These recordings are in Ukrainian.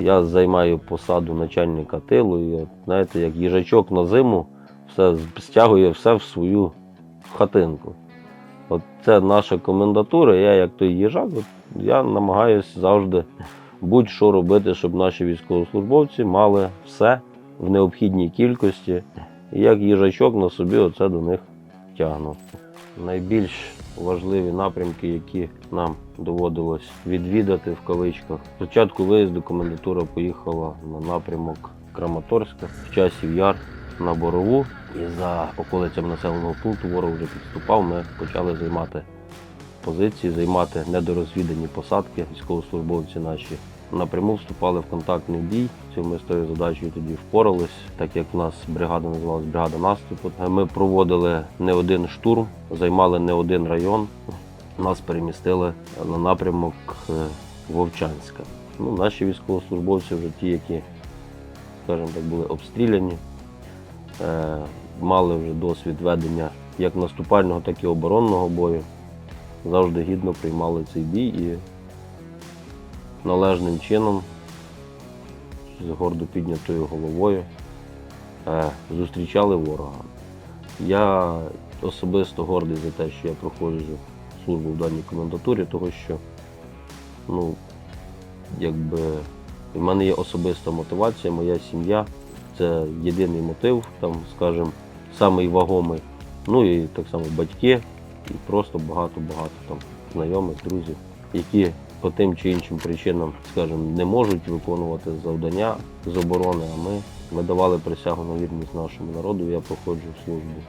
Я займаю посаду начальника тилу, і от, знаєте, як їжачок на зиму все стягує все в свою хатинку. От це наша комендатура, я як той їжак, от, я намагаюся завжди будь-що робити, щоб наші військовослужбовці мали все в необхідній кількості. І як їжачок на собі оце до них тягну. Найбільш важливі напрямки, які нам доводилось відвідати в кавичках. Спочатку виїзду комендатура поїхала на напрямок Краматорська, в часів яр на Борову. І за околицями населеного пункту ворог вже підступав. Ми почали займати позиції, займати недорозвідані посадки. Військовослужбовці наші напряму вступали в контактний бій. Цю ми з тою задачею тоді впорались, так як в нас бригада називалась бригада наступу. Ми проводили не один штурм, займали не один район. Нас перемістили на напрямок е, Вовчанська. Ну, наші військовослужбовці вже ті, які, скажімо так, були обстріляні, е, мали вже досвід ведення як наступального, так і оборонного бою. Завжди гідно приймали цей бій і належним чином, з гордо піднятою головою, е, зустрічали ворога. Я особисто гордий за те, що я проходжу службу в даній комендатурі, того що ну, якби, в мене є особиста мотивація, моя сім'я це єдиний мотив, там, скажімо, самий вагомий. Ну і так само батьки, і просто багато-багато там знайомих, друзів, які по тим чи іншим причинам, скажімо, не можуть виконувати завдання з оборони, а ми, давали присягу на вірність нашому народу. Я проходжу службу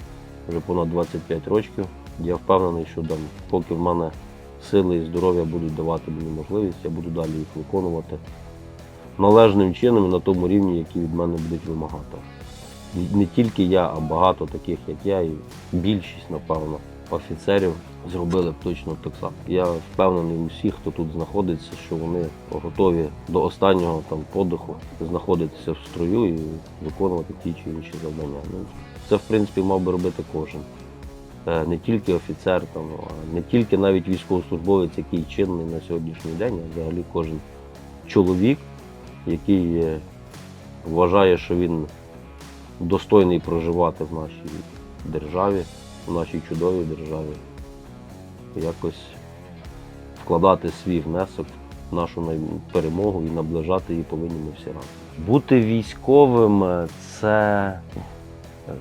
вже понад 25 років. Я впевнений, що там, поки в мене сили і здоров'я будуть давати мені можливість, я буду далі їх виконувати належним чином і на тому рівні, який від мене будуть вимагати. Не тільки я, а багато таких, як я, і більшість, напевно, офіцерів зробили б точно так само. Я впевнений у всіх, хто тут знаходиться, що вони готові до останнього там подиху знаходитися в строю і виконувати ті чи інші завдання. Ну, це, в принципі, мав би робити кожен. Е, Не тільки офіцер, там, не тільки навіть військовослужбовець, який чинний на сьогоднішній день, а взагалі кожен чоловік, який е, вважає, що він достойний проживати в нашій державі, в нашій чудовій державі, якось вкладати свій внесок в нашу перемогу і наближати її повинні ми всі разом. Бути військовим е, це, е,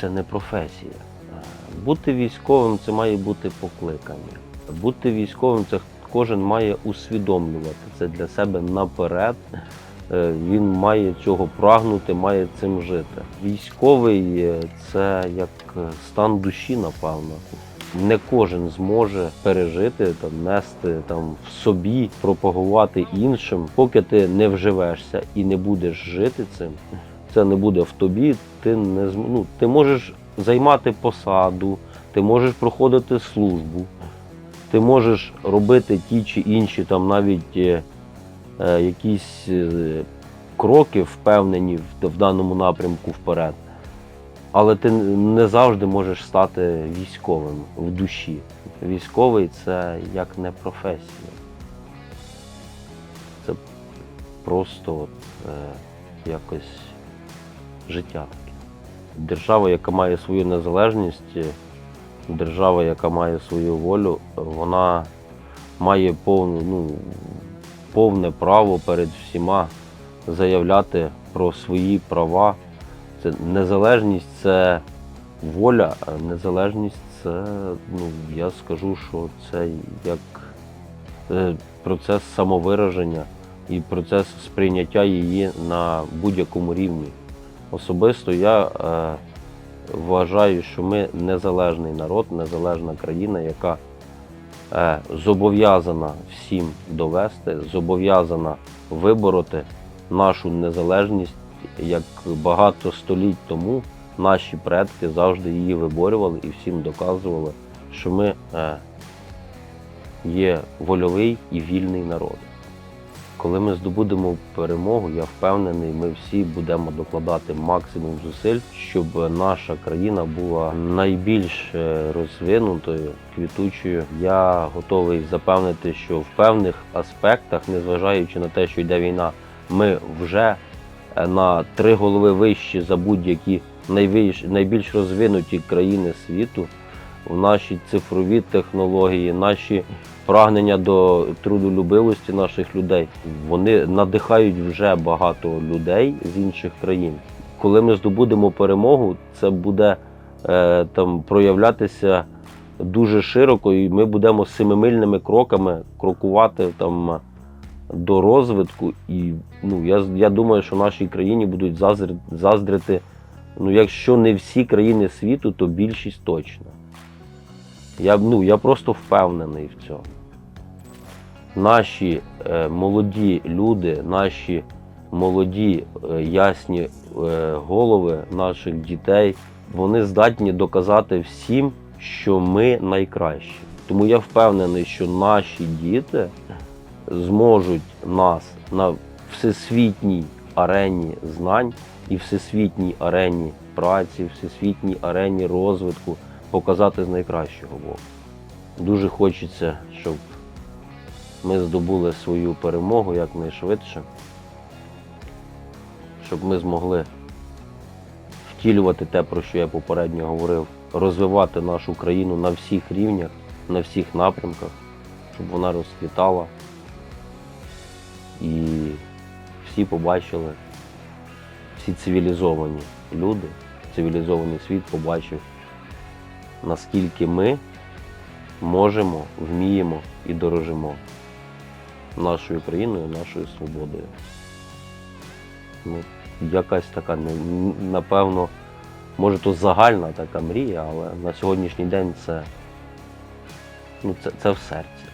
це не професія. Е, Бути військовим це має бути покликання. Бути військовим це кожен має усвідомлювати це для себе наперед. Він має цього прагнути, має цим жити. Військовий це як стан душі, напевно. Не кожен зможе пережити, там, нести там, в собі, пропагувати іншим, поки ти не вживешся і не будеш жити цим. Це не буде в тобі. Ти не ну, ти можеш займати посаду, ти можеш проходити службу, ти можеш робити ті чи інші там навіть е, е, якісь е, кроки впевнені в, в даному напрямку вперед. Але ти не завжди можеш стати військовим в душі. Військовий це як не професія. Це просто от, е, якось життя таке. Держава, яка має свою незалежність, держава, яка має свою волю, вона має повну, ну, повне право перед всіма заявляти про свої права. Це незалежність це воля, а незалежність це, ну, я скажу, що це як е, процес самовираження і процес сприйняття її на будь-якому рівні. Особисто я е, вважаю, що ми незалежний народ, незалежна країна, яка е, зобов'язана всім довести, зобов'язана вибороти нашу незалежність, як багато століть тому наші предки завжди її виборювали і всім доказували, що ми е, є вольовий і вільний народ. Коли ми здобудемо перемогу, я впевнений, ми всі будемо докладати максимум зусиль, щоб наша країна була найбільш е, розвинутою, квітучою. Я готовий запевнити, що в певних аспектах, незважаючи на те, що йде війна ми вже на три голови вищі за будь-які найбільш розвинуті країни світу. В наші цифрові технології, наші прагнення до трудолюбивості наших людей, вони надихають вже багато людей з інших країн. Коли ми здобудемо перемогу, це буде е, там проявлятися дуже широко, і ми будемо семимильними кроками крокувати там до розвитку. І ну, я, я думаю, що нашій країні будуть заздрити, заздрити, ну, якщо не всі країни світу, то більшість точно. Я, ну, я просто впевнений в цьому. Наші е, молоді люди, наші молоді е, ясні е, голови наших дітей, вони здатні доказати всім, що ми найкращі. Тому я впевнений, що наші діти зможуть нас на всесвітній арені знань і всесвітній арені праці, всесвітній арені розвитку показати з найкращого боку. Дуже хочеться, щоб ми здобули свою перемогу якнайшвидше, щоб ми змогли втілювати те, про що я попередньо говорив, розвивати нашу країну на всіх рівнях, на всіх напрямках, щоб вона розквітала всі побачили, всі цивілізовані люди, цивілізований світ побачив, наскільки ми можемо, вміємо і дорожимо нашою країною, нашою свободою. Ну, якась така, напевно, може то загальна така мрія, але на сьогоднішній день це, ну, це, це в серці.